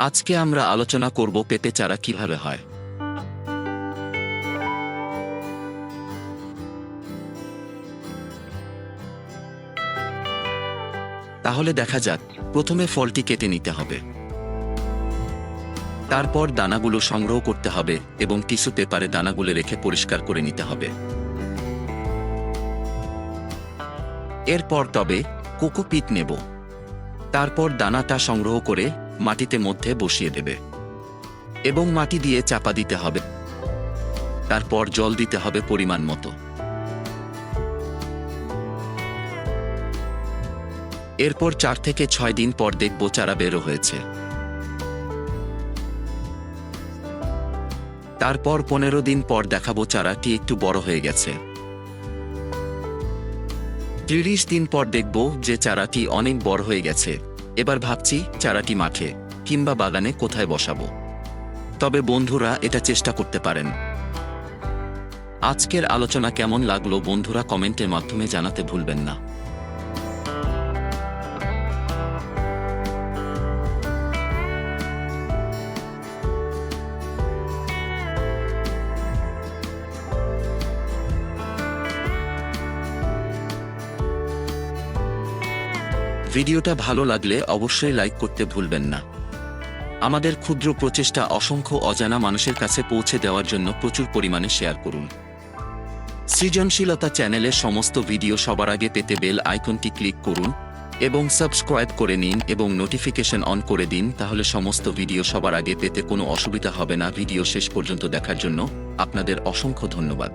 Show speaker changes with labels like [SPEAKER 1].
[SPEAKER 1] আজকে আমরা আলোচনা করব পেঁপে চারা কীভাবে হয়। তাহলে দেখা যাক, প্রথমে ফলটি কেটে নিতে হবে। তারপর দানাগুলো সংগ্রহ করতে হবে এবং টিস্যু পেপারে দানাগুলো রেখে পরিষ্কার করে নিতে হবে। এরপর তবে কোকোপিট নেব। তারপর দানাটা সংগ্রহ করে মাটিতে মধ্যে বসিয়ে দেবে এবং মাটি দিয়ে চাপা দিতে হবে। তারপর জল দিতে হবে পরিমাণ মতো। এরপর চার থেকে ছয় দিন পর দেখব চারা বেরো হয়েছে। তারপর পনেরো দিন পর দেখাবো চারাটি একটু বড় হয়ে গেছে। তিরিশ দিন পর দেখব যে চারাটি অনেক বড় হয়ে গেছে। এবার ভাবছি চারাটি মাঠে কিংবা বাগানে কোথায় বসাবো। তবে বন্ধুরা, এটা চেষ্টা করতে পারেন। আজকের আলোচনা কেমন লাগল বন্ধুরা কমেন্টের মাধ্যমে জানাতে ভুলবেন না। ভিডিওটা ভালো লাগলে অবশ্যই লাইক করতে ভুলবেন না। আমাদের ক্ষুদ্র প্রচেষ্টা অসংখ্য অজানা মানুষের কাছে পৌঁছে দেওয়ার জন্য প্রচুর পরিমাণে শেয়ার করুন। সৃজনশীলতা চ্যানেলের সমস্ত ভিডিও সবার আগে পেতে বেল আইকনটি ক্লিক করুন এবং সাবস্ক্রাইব করে নিন এবং নোটিফিকেশন অন করে দিন তাহলে সমস্ত ভিডিও সবার আগে পেতে কোনো অসুবিধা হবে না। ভিডিও শেষ পর্যন্ত দেখার জন্য আপনাদের অসংখ্য ধন্যবাদ।